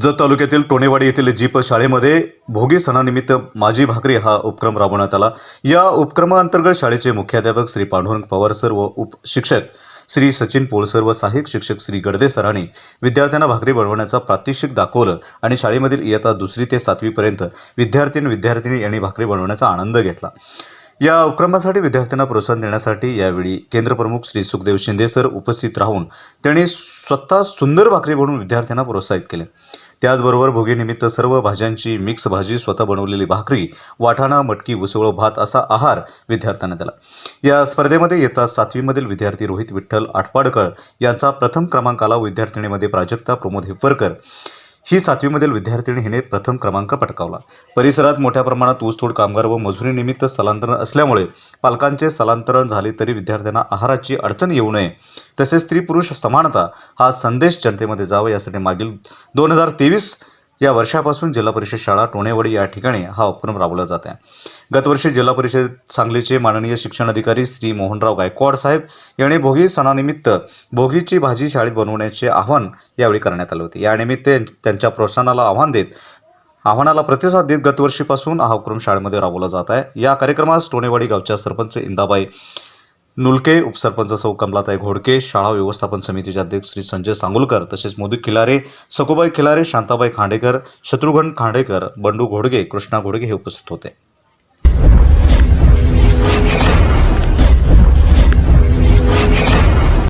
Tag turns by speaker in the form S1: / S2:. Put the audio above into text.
S1: जत तालुक्यातील टोणेवाडी येथील जीप शाळेमध्ये भोगी सणानिमित्त माझी भाकरी हा उपक्रम राबवण्यात आला. या उपक्रमाअंतर्गत शाळेचे मुख्याध्यापक श्री पांडुरंग पवार सर व उपशिक्षक श्री सचिन पोळसर व सहाय्यक शिक्षक श्री गडदे सरांनी विद्यार्थ्यांना भाकरी बनवण्याचा प्रात्यक्षिक दाखवलं आणि शाळेमधील इयत्ता दुसरी ते सातवीपर्यंत विद्यार्थी आणि विद्यार्थिनी यांनी भाकरी बनवण्याचा आनंद घेतला. या उपक्रमासाठी विद्यार्थ्यांना प्रोत्साहन देण्यासाठी यावेळी केंद्रप्रमुख श्री सुखदेव शिंदे सर उपस्थित राहून त्यांनी स्वतः सुंदर भाकरी बनवून विद्यार्थ्यांना प्रोत्साहित केले. त्याचबरोबर भोगीनिमित्त सर्व भाज्यांची मिक्स भाजी स्वतः बनवलेली भाकरी वाटाणा मटकी उसळ भात असा आहार विद्यार्थ्यांना दिला. या स्पर्धेमध्ये येता सातवीमधील विद्यार्थी रोहित विठ्ठल आटपाडकर यांचा प्रथम क्रमांक आला विद्यार्थिनीमध्ये प्राजक्ता प्रमोद हिप्परकर ही सातवीमधील विद्यार्थिनी हिने प्रथम क्रमांक पटकावला. परिसरात मोठ्या प्रमाणात ऊसतोड कामगार व मजुरीनिमित्त स्थलांतरण असल्यामुळे पालकांचे स्थलांतरण झाले तरी विद्यार्थ्यांना आहाराची अडचण येऊ नये. तसेच स्त्री पुरुष समानता हा संदेश जनतेमध्ये जावा यासाठी मागील दोन हजार तेवीस या वर्षापासून जिल्हा परिषद शाळा टोणेवाडी या ठिकाणी हा उपक्रम राबवला जात आहे. गतवर्षी जिल्हा परिषद सांगलीचे माननीय शिक्षण अधिकारी श्री मोहनराव गायकवाड साहेब यांनी भोगी सणानिमित्त भोगीची भाजी शाळेत बनवण्याचे आवाहन यावेळी करण्यात आले होते. यानिमित्त त्यांच्या प्रोत्साहनाला आव्हान देत आव्हानाला प्रतिसाद देत गतवर्षीपासून हा उपक्रम शाळेमध्ये राबवला जात आहे. या कार्यक्रमास टोणेवाडी गावच्या सरपंच इंदाबाई नुलके उपसरपंच सौ कमलाताई घोडके शाळा व्यवस्थापन समितीचे अध्यक्ष श्री संजय सांगोलकर तसेच मोदी खिलारे सकुबाई खिलारे शांताबाई खांडेकर शत्रुघ्न खांडेकर बंडू घोडगे कृष्णा घोडगे हे उपस्थित होते.